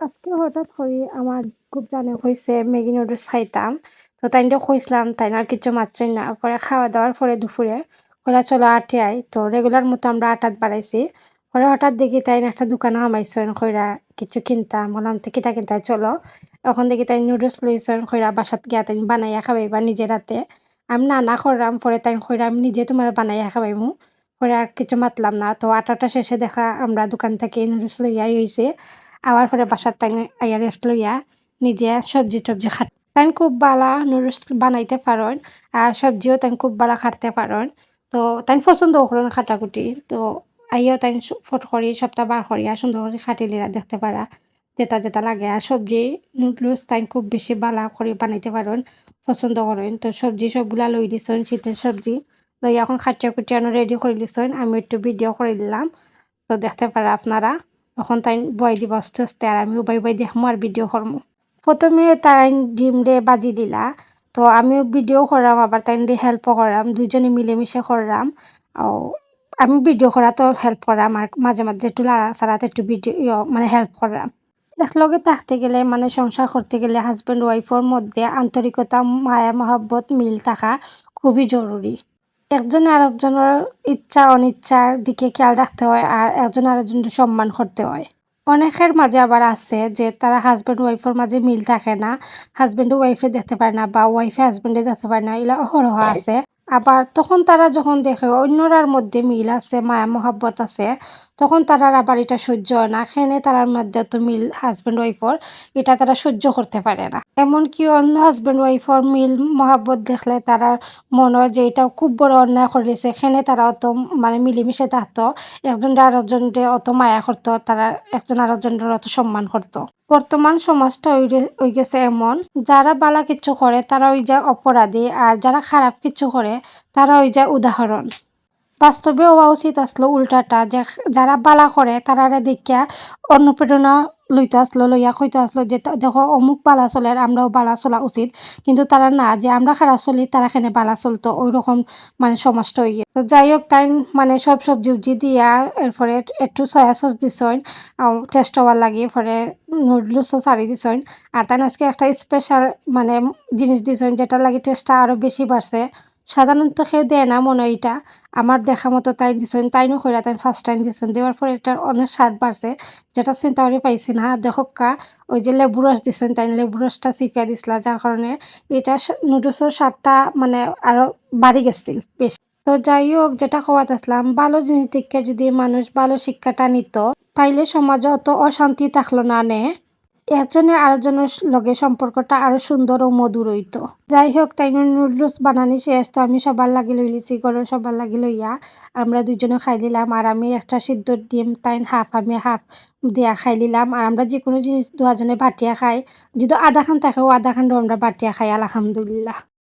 আজকে হঠাৎ করে আমার খুব জানে হইছে ম্যাগি নুডলস খাইতাম। তো তাইনরে কইছিলাম তাইন আর কিছু মাত্রই না। পরে খাওয়া দাওয়ার পরে দুপুরে কইলা চলো আটে আই। তো রেগুলার মতো আমরা আটাত বাড়াইছি। পরে হঠাৎ দেখি তাইন একটা দোকানে হামাইছেন কইরা কিছু কিনতাম। বললাম তো কিতা কিনতাই চলো। এখন দেখি তাই নুডলস লইছেন কইরা বাসাত গিয়া তাইন বানাইয়া খাওয়াইবা নিজের হাতে। আমি না না করলাম পরে তাই কইরা আমি নিজে তোমার বানাইয়া খাওয়াইমু। পরে আর কিছু মাতলাম না। তো আটাটা শেষে দেখা আমরা দোকান থেকে নুডলস লইয়াই হইছে। আওয়ার পরে বাসার তাই আইয়া রেস্ট লইয়া নিজে সবজি-টবজি খাট তাইন খুব বালা নুডলস বানাইতে পারেন। আর সবজিও তাইন খুব বালা খাটতে পারেন। তো তাইন পছন্দ করেন খাটাকুটি তো আইয়াও তাইন ফট করি সপ্তাহ বার করিয়া সুন্দর করে খাটি লিরা দেখতে পারা। যেটা, যেটা লাগে আর সবজি নুডলস তাই খুব বেশি বালা করে বানাইতে পারেন। পছন্দ করেন। তো সবজি সবগুলা লই দিছেন শীতের সবজি। লইয়া এখন খাটিয়া খুটিয়া রেডি করে লিছেন। আমি একটু ভিডিও করে দিলাম। তো দেখতে পারা আপনারা। এখন তাই বয় দিব আস্তে আস্তে আর আমি উবাই উবাই দেখমু আর ভিডিও করমু। প্রথমে তাই ডিম রে বাজি দিলা। তো আমিও ভিডিও করলাম আবার তাইন রে হেল্পও করলাম। দুইজনে মিলেমিশে করলাম। ও আমি ভিডিও করা তো হেল্প করাম আর মাঝে, মাঝে একটু লাড়াচাড়াতে একটু ভিডিও মানে হেল্প করলাম। একলগে থাকতে গেলে মানে সংসার করতে গেলে হাসব্যান্ড ওয়াইফের মধ্যে আন্তরিকতা, মায়া মহব্বত মিল থাকা খুবই জরুরি। একজনে আরেকজনের ইচ্ছা, অনিচ্ছার দিকে খেয়াল রাখতে হয় আর একজন আরেকজনকে সম্মান করতে হয়। অনেকের মাঝে আবার আছে যে তারা হাজব্যান্ড ওয়াইফের মাঝে মিল থাকে না। হাজব্যান্ডে ওয়াইফে দেখতে পারে না বা ওয়াইফে হাজব্যান্ডে দেখতে পারে না এগুলা অহরহ আছে। আবার তখন তারা যখন দেখে অন্যরার মধ্যে মিল আছে, মায়া মহাব্বত আছে, তখন তারার আবার এটা সহ্য হয় না। সেনে তারার মধ্যে তো মিল হাজব্যান্ড ওয়াইফর এটা তারা সহ্য করতে পারে না। এমনকি অন্য হাসব্যান্ড ওয়াইফর মিল মহাব্বত দেখলে তারার মনে হয় যে এটা খুব বড় অন্যায় করেছে। খেনে তারা অত মানে মিলেমিশে থাকতো। একজনটা আরেকজনকে অত মায়া করতো। তারা একজন আরেকজনের অত সম্মান করতো। বর্তমান সমাজটা ওই গেছে এমন যারা বালা কিছু করে, তারা ওই যা অপরাধী, আর যারা খারাপ কিছু করে, তারা ওই যা উদাহরণ। বাস্তবে হওয়া উচিত আসলো উল্টাটা যে যারা বালা করে, তারারে দেখিয়া অনুপ্রেরণা লইতে আসলো লইয়া কইতে আসলো যে দেখো, অমুক বালা চলে আমরাও বালা চলা উচিত। কিন্তু তারা না, যে আমরা খারাপ চলি, তারা এখানে বালা চলতো ওইরকম মানে সমাজটা হয়ে। তো যাই হোক, তাই মানে সব সবজি উবজি দিয়া এরপরে একটু সয়া সস দিছেন টেস্ট হওয়ার লাগে পরে নুডলসও ছাড়ি দিছেন আর তাই আজকে একটা স্পেশাল মানে জিনিস দিছেন যেটার লাগে টেস্টটা আরও বেশি বাড়ছে। সাধারণত কেউ দেয় না মনে হয় এটা। আমার দেখা মতো তাই দিছেন তাইনও কইরা তাই ফার্স্ট টাইম দিছেন দেওয়ার পরে এটার অনেক স্বাদ বাড়ছে। যেটা চিন্তা করে পাইছি না দেখক্কা ওই যে লেবু রস দিছেন তাই লেবু রসটা চিপিয়া দিছিলা, যার কারণে এটা নুডলসের স্বাদটা মানে আরও বাড়ি গেছিল বেশি। তো যাই হোক, যেটা কওয়াতে আসলাম, ভালো জিনিস দেখে যদি মানুষ ভালো শিক্ষাটা নিত, তাইলে সমাজে অত অশান্তি থাকল না নে। একজনে আরেকজনের লগে সম্পর্কটা আরও সুন্দর ও মধুর হইত। যাই হোক তাই নুডলস বানানি শেষ, তো আমি সবার লাগি লইলিছি গরম সবার লাগি লইয়া। আমরা দুইজনে খাই নিলাম আর আমি একটা সিদ্ধ ডিম তাই হাফ, আমি হাফ দিয়া খাই নিলাম আর আমরা যে কোনো জিনিস দুজনে বাটিয়া খাই। যদি আধা খান থাকেও আধা খান আমরা বাটিয়া খাই, আলহামদুলিল্লাহ।